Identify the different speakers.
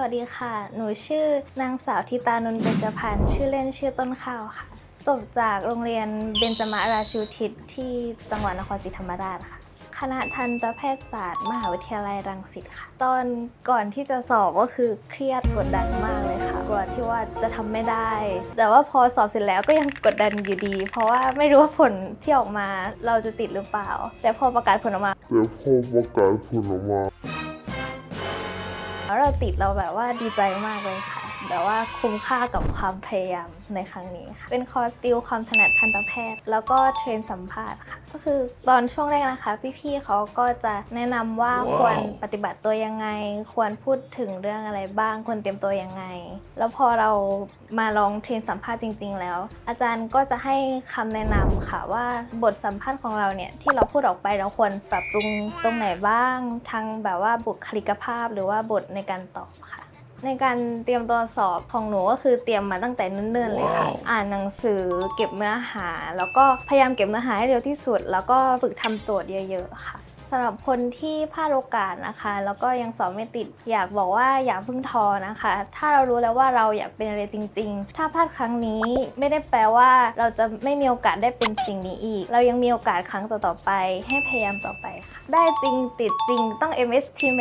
Speaker 1: วัสดีค่ะ หนูชื่อนางสาวทิตานนท์เบญจพันธ์ชื่อเล่นชื่อต้นข้าวค่ะ จบจากโรงเรียนเบญจมาราชูทิศที่จังหวัดนครศรีธรรมราชค่ะ คณะทันตแพทยศาสตร์ มหาวิทยาลัยรังสิตค่ะ ตอนก่อนที่จะสอบก็คือเครียดกดดันมากเลยค่ะ กลัวที่ว่าจะทำไม่ได้ แต่ว่าพอสอบเสร็จแล้วก็ยังกดดันอยู่ดี เพราะว่าไม่รู้ว่าผลที่ออกมาเราจะติดหรือเปล่า แต่พอประกาศผลออกมา
Speaker 2: แต่พอประกาศผลออกมา
Speaker 1: แล้วเราติดเราแบบว่าดีใจมากเลยค่ะ แบบว่าคุ้มค่ากับความพยายามในครั้งนี้ค่ะ เป็นคอร์สติวความถนัดทันตแพทย์ แล้วก็เทรนสัมภาษณ์ค่ะ ก็คือตอนช่วงแรกนะคะ พี่ๆเขาก็จะแนะนำว่า
Speaker 2: ว้าว
Speaker 1: ควรปฏิบัติตัวยังไง ควรพูดถึงเรื่องอะไรบ้าง ควรเตรียมตัวยังไง แล้วพอเรามาลองเทรนสัมภาษณ์จริง ๆ แล้ว อาจารย์ก็จะให้คำแนะนำค่ะว่าบทสัมภาษณ์ของเราเนี่ยที่เราพูดออกไปเราควรปรับปรุงตรงไหนบ้างทั้งแบบว่าบุคลิกภาพหรือว่าบทในการตอบค่ะ ในการเตรียมตัวสอบของหนูก็คือเตรียมมาตั้งแต่เนิ่นๆเลยค่ะ อ่านหนังสือเก็บเนื้อหา แล้วก็พยายามเก็บเนื้อหาให้เร็วที่สุด แล้วก็ฝึกทำโจทย์เยอะ ๆ ค่ะสำหรับคนที่พลาดโอกาสนะคะ แล้วก็ยังสอบไม่ติด อยากบอกว่าอย่าเพิ่งท้อนะคะ ถ้าเรารู้แล้วว่าเราอยากเป็นอะไรจริง ๆ ถ้าพลาดครั้งนี้ไม่ได้แปลว่าเราจะไม่มีโอกาสได้เป็นสิ่งนี้อีก เรายังมีโอกาสครั้งต่อๆไป ให้พยายามต่อไปค่ะ ได้จริงติดจริงต้อง MS Team